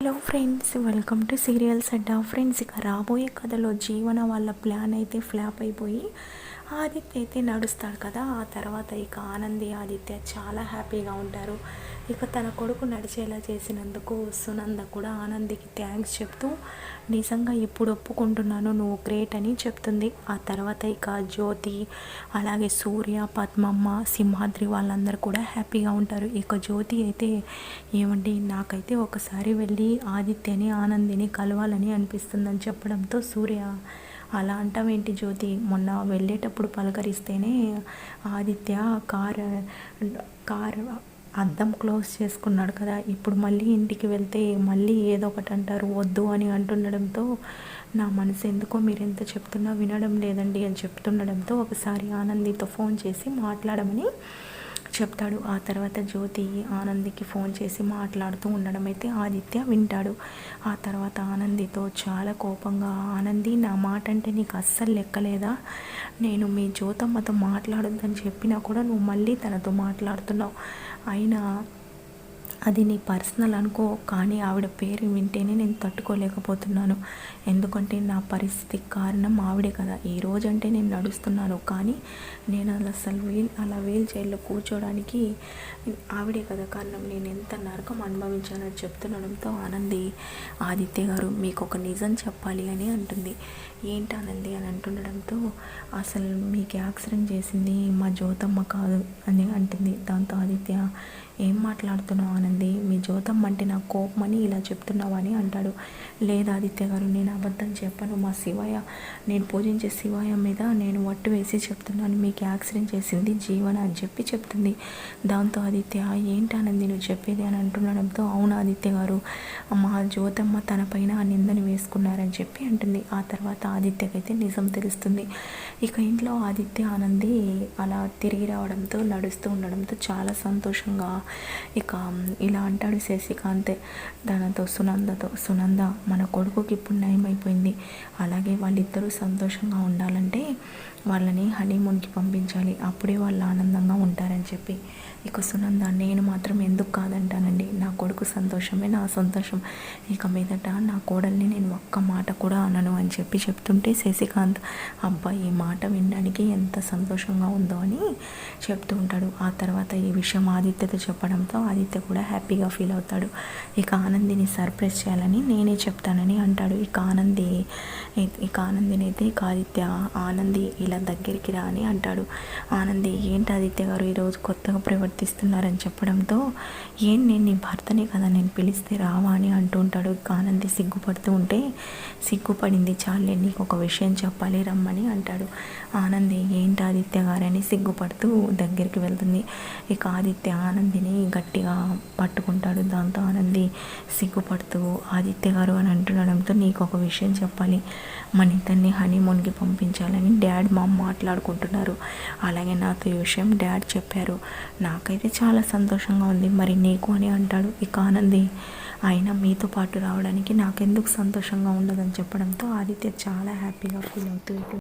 Hello friends welcome to serials Adda friends ఇక రాబోయే కథలో జీవన వాళ్ళ ప్లాన్ అయితే ఫ్లాప్ అయిపోయి ఆదిత్య అయితే నడుస్తాడు కదా ఆ తర్వాత ఇక ఆనంది ఆదిత్య చాలా హ్యాపీగా ఉంటారు. ఇక తన కొడుకు నడిచేలా చేసినందుకు సునంద కూడా ఆనందికి థ్యాంక్స్ చెప్తూ నిజంగా ఇప్పుడు ఒప్పుకుంటున్నాను నువ్వు గ్రేట్ అని చెప్తుంది. ఆ తర్వాత ఇక జ్యోతి అలాగే సూర్య పద్మమ్మ సింహాద్రి వాళ్ళందరూ కూడా హ్యాపీగా ఉంటారు. ఇక జ్యోతి అయితే ఏమండి నాకైతే ఒకసారి వెళ్ళి ఆదిత్యని ఆనందిని కలవాలని అనిపిస్తుందని చెప్పడంతో సూర్య అలా అంటావేంటి జ్యోతి? మొన్న వెళ్ళేటప్పుడు పలకరిస్తేనే ఆదిత్య కార్ కార్ అద్దం క్లోజ్ చేసుకున్నాడు కదా. ఇప్పుడు మళ్ళీ ఇంటికి వెళ్తే మళ్ళీ ఏదో ఒకటి అంటారు. వద్దు అని అంటుండడంతో నా మనసు ఎందుకో మీరు ఎంత చెప్తున్నా వినడం లేదండి అని చెప్తుండడంతో ఒకసారి ఆనందితో ఫోన్ చేసి మాట్లాడమని చెప్తాడు. ఆ తర్వాత జ్యోతి ఆనందికి ఫోన్ చేసి మాట్లాడుతూ ఉండడం అయితే ఆదిత్య వింటాడు. ఆ తర్వాత ఆనందితో చాలా కోపంగా ఆనంది నా మాట అంటే నీకు అస్సలు లెక్కలేదా? నేను మీ జ్యోతమ్మతో మాట్లాడొద్దని చెప్పినా కూడా నువ్వు మళ్ళీ తనతో మాట్లాడుతున్నావు. అయినా అది నీ పర్సనల్ అనుకో కానీ ఆవిడ పేరు వింటేనే నేను తట్టుకోలేకపోతున్నాను. ఎందుకంటే నా పరిస్థితి కారణం ఆవిడే కదా. ఈ రోజంటే నేను నడుస్తున్నాను కానీ నేను అలా అసలు వీల్ అలా వీల్ చైర్లో కూర్చోడానికి ఆవిడే కదా కారణం. నేను ఎంత నరకం అనుభవించానని చెప్తుండడంతో ఆనంది ఆదిత్య గారు మీకు ఒక నిజం చెప్పాలి అని అంటుంది. ఏంటి ఆనంది అని అంటుండడంతో అసలు మీకు యాక్సిడెంట్ చేసింది మా జ్యోతమ్మ కాదు అని అంటుంది. దాంతో ఆదిత్య ఏం మాట్లాడుతున్నావు ఆనంది? మీ జ్యోతమ్మ అంటే నాకు కోపమని ఇలా చెప్తున్నావు అని అంటాడు. లేదా ఆదిత్య గారు నేను అబద్ధం చెప్పను. మా శివయ్య నేను పూజించే శివయ్య మీద నేను వట్టు వేసి చెప్తున్నాను. మీకు యాక్సిడెంట్ చేసింది జీవన అని చెప్పి చెప్తుంది. దాంతో ఆదిత్య ఏంటి ఆనంది నువ్వు చెప్పేది అని అంటుండడంతో అవును ఆదిత్య గారు మా జ్యోతమ్మ తన పైన ఆ నిందని వేసుకున్నారని చెప్పి అంటుంది. ఆ తర్వాత ఆదిత్యకైతే నిజం తెలుస్తుంది. ఇక ఇంట్లో ఆదిత్య ఆనంది అలా తిరిగి రావడంతో నడుస్తూ ఉండడంతో చాలా సంతోషంగా ఇక ఇలా అంటాడు శశికాంత్. దానితో సునందతో సునంద మన కొడుకుకి ఇప్పుడు అయిపోయింది అలాగే వాళ్ళిద్దరూ సంతోషంగా ఉండాలంటే వాళ్ళని హనీమూన్కి పంపించాలి. అప్పుడే వాళ్ళు ఆనందంగా ఉంటారని చెప్పి. ఇక సునంద నేను మాత్రం ఎందుకు కాదంటానండి. నాకు సంతోషమే నా సంతోషం. ఇక మీదట నా కోడల్ని నేను ఒక్క మాట కూడా అనను అని చెప్పి చెప్తుంటే శశికాంత్ అబ్బాయి ఈ మాట వినడానికి ఎంత సంతోషంగా ఉందో అని చెప్తూ ఉంటాడు. ఆ తర్వాత ఈ విషయం ఆదిత్యతో చెప్పడంతో ఆదిత్య కూడా హ్యాపీగా ఫీల్ అవుతాడు. ఇక ఆనందిని సర్ప్రైజ్ చేయాలని నేనే చెప్తానని అంటాడు. ఇక ఆనంది ఇక ఆనందిని అయితే ఇక ఆదిత్య ఆనంది ఇలా దగ్గరికి రా అని అంటాడు. ఆనంది ఏంటి ఆదిత్య గారు ఈరోజు కొత్తగా ప్రవర్తిస్తున్నారని చెప్పడంతో ఏం నేను నీ భర్తనే కదా నేను పిలిస్తే రావా అని అంటూ ఉంటాడు. ఆనంది సిగ్గుపడుతూ ఉంటే సిగ్గుపడింది చాలే నీకు ఒక విషయం చెప్పాలి రమ్మని అంటాడు. ఆనంది ఏంటి ఆదిత్య గారని సిగ్గుపడుతూ దగ్గరికి వెళ్తుంది. ఇక ఆదిత్య ఆనందిని గట్టిగా పట్టుకుంటాడు. దాంతో ఆనంది సిగ్గుపడుతూ ఆదిత్య గారు అని అంటుండడంతో నీకు ఒక విషయం చెప్పాలి మన ఇద్దరిని హనీమూన్కి పంపించాలని డాడ్ మా మాట్లాడుకుంటున్నారు. అలాగే నాతో ఈ విషయం డాడ్ చెప్పారు. నాకైతే చాలా సంతోషంగా ఉంది. మరి నీకు అని అంటాడు ఇక ఆనంది. అయినా మీతో పాటు రావడానికి నాకెందుకు సంతోషంగా ఉండదని చెప్పడంతో ఆదిత్య చాలా హ్యాపీగా ఫీల్ అవుతూ